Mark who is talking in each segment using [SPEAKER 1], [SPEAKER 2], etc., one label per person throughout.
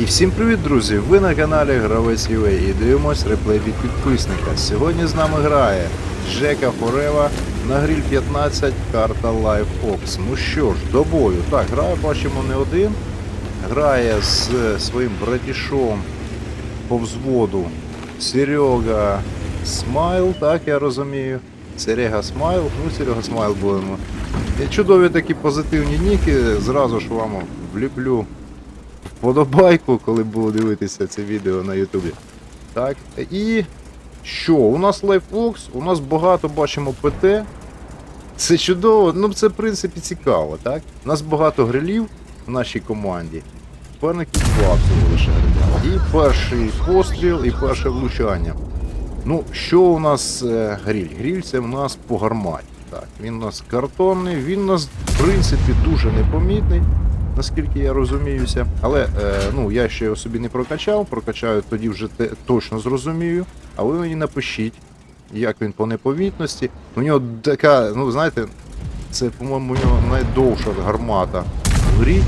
[SPEAKER 1] І всім привіт, друзі! Ви на каналі Гравець UA і дивимось реплей від підписника. Сьогодні з нами грає Жека Форева на гріль 15 карта Live Ops. Ну що ж, до бою. Так, грає, бачимо не один. Грає з своїм братішом по взводу Серега Смайл, так я розумію. Серега Смайл, ну Серега Смайл будемо. Чудові такі позитивні ніки. Зразу ж вам вліплю вподобайку, коли буду дивитися це відео на Ютубі. Так, і що? У нас лайфвокс, у нас багато бачимо ПТ. Це чудово, ну це в принципі цікаво, так? У нас багато грилів в нашій команді. Суперників два лише. І перший постріл, і перше влучання. Ну, що у нас е, гріль? Гріль це у нас по гарматі. Так, він у нас картонний, він у нас, в принципі, дуже непомітний, наскільки я розуміюся. Але е, ну, я ще його собі не прокачав, прокачаю тоді вже те, точно зрозумію. А ви мені напишіть, як він по непомітності. У нього така, ну знаєте, це, по-моєму, у нього найдовша гармата в грі.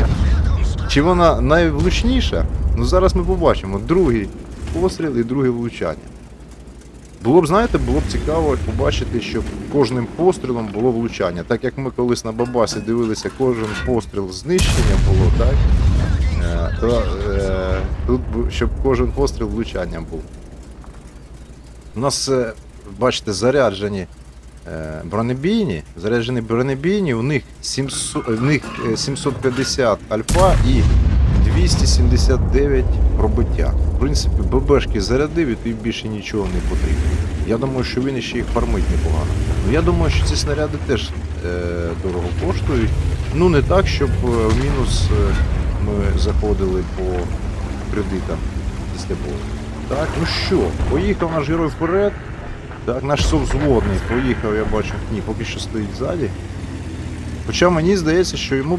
[SPEAKER 1] Чи вона найвлучніша? Ну зараз ми побачимо. Другий постріл і друге влучання. Було б, знаєте, було б цікаво побачити, щоб кожним пострілом було влучання. Так як ми колись на Бабасі дивилися, кожен постріл знищення було, так? Е, то, е, тут, щоб кожен постріл влучанням був. У нас, е, бачите, заряджені бронебійні, заряджені бронебійні, у них, 700, в них е, 750 альфа і 279 пробиття. В принципі, ББшки зарядив і тобі більше нічого не потрібно. Я думаю, що він ще їх фармить непогано. Ну я думаю, що ці снаряди теж е, дорого коштують. Ну не так, щоб е, в мінус е, ми заходили по кредитам після бою. Так, ну що, поїхав наш герой вперед. Так, наш совзводний поїхав, я бачу, ні, поки що стоїть ззаді. Хоча мені здається, що йому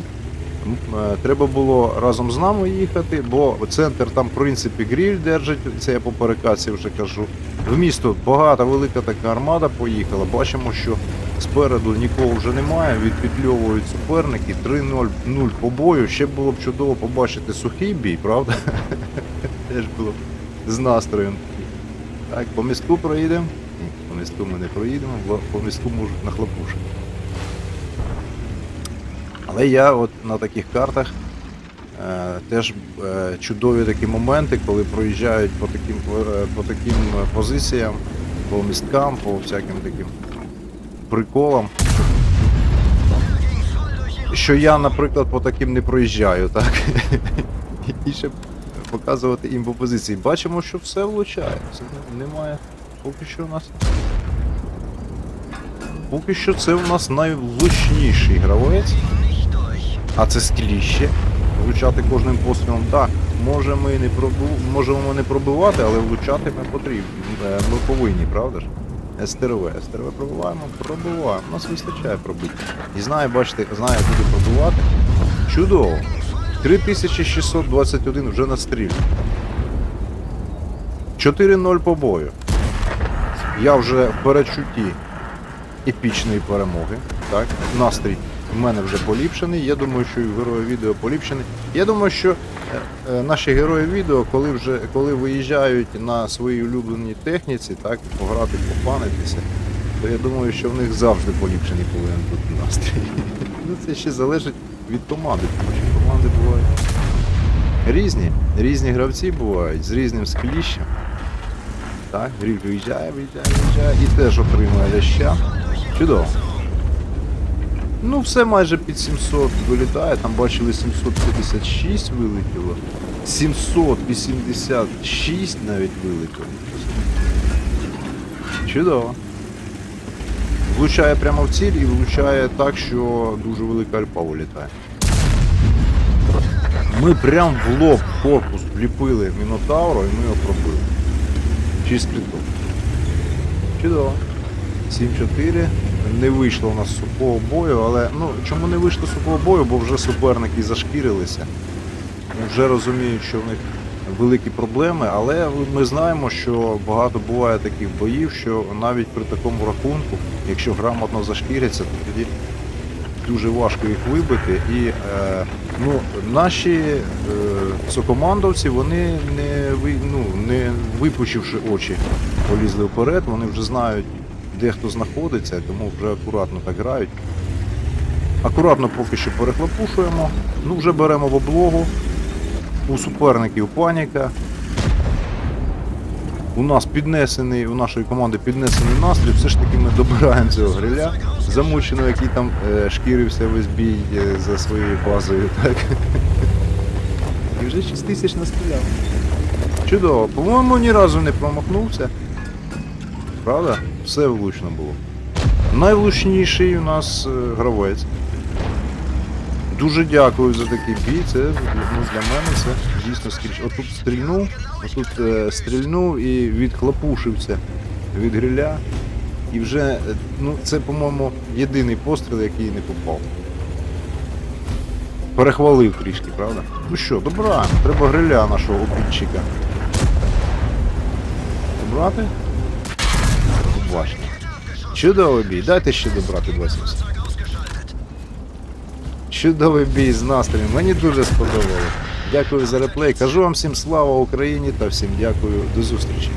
[SPEAKER 1] треба було разом з нами їхати, бо центр там, в принципі, гріль держить, це я по перекаці вже кажу. В місто багата, велика така армада поїхала. Бачимо, що спереду нікого вже немає, відпетльовують суперники, 3-0 0 по бою. Ще було б чудово побачити сухий бій, правда? Теж було б з настроєм. Так, по містку проїдемо. По місту ми не проїдемо, по містку можуть нахлопушити. Але я от на таких картах е, теж е, чудові такі моменти, коли проїжджають по таким, е, по таким е, позиціям, по місткам, по всяким таким приколам. Що я, наприклад, по таким не проїжджаю, так? І щоб показувати їм по позиції. Бачимо, що все влучає. Це немає. Поки що у нас. Поки що це у нас найвлучніший гравець. А це скліще. Влучати кожним пострілом. Так, може ми не пробу... можемо не пробивати, але влучати ми потрібні. Е, Ми повинні, правда ж? СТРВ. СТРВ пробиваємо, пробиваємо. У нас вистачає пробити. І знаю, бачите, знаю, куди пробивати. Чудово. 3621 вже на стрілі. 4-0 по бою. Я вже в передчутті епічної перемоги. Так, настрій в мене вже поліпшений. Я думаю, що і герої відео поліпшений. Я думаю, що е, е, наші герої відео, коли вже коли виїжджають на своїй улюбленій техніці, так, пограти, попанитися, то я думаю, що в них завжди поліпшений повинен бути настрій. Ну це ще залежить від команди, тому що команди бувають різні. Різні гравці бувають з різним скліщем. Так, гріль виїжджає, виїжджає, виїжджає і теж отримує ляща. Чудово. Ну, все майже під 700 вилітає, там бачили 756 вилетіло. 786 навіть вилетіло. Чудово. Влучає прямо в ціль і влучає так, що дуже велика альпа вилітає. Ми прям в лоб корпус вліпили Мінотавру і ми його пробили. 6 криток. Чудово. 7-4. Не вийшло у нас сухого бою, але ну чому не вийшло сухого бою, бо вже суперники зашкірилися. Вже розуміють, що в них великі проблеми, але ми знаємо, що багато буває таких боїв, що навіть при такому рахунку, якщо грамотно зашкіряться, то тоді дуже важко їх вибити. І е, ну, наші е, сокомандовці, вони не, ну, не випучивши очі, полізли вперед, вони вже знають, де хто знаходиться, тому вже акуратно так грають. Акуратно поки що перехлопушуємо. Ну, вже беремо в облогу. У суперників паніка. У нас піднесений, у нашої команди піднесений настрій, все ж таки ми добираємо цього гриля, замученого, який там е, шкірився весь бій е, за своєю базою. Так. І вже 6 тисяч настріляв. Чудово. По-моєму, ні разу не промахнувся. Правда? Все влучно було. Найвлучніший у нас е, гравець. Дуже дякую за такий бій. Це ну, для мене це дійсно скрізь. Отут стрільнув, отут е, стрільнув і відхлопушився від гриля. І вже, е, ну, це, по-моєму, єдиний постріл, який не попав. Перехвалив трішки, правда? Ну що, добра, треба гриля нашого обідчика. Добрати? Побачимо. Чудовий бій, дайте ще добрати 20. Чудовий бій з настроєм, мені дуже сподобалося. Дякую за реплей. Кажу вам всім слава Україні та всім дякую. До зустрічі.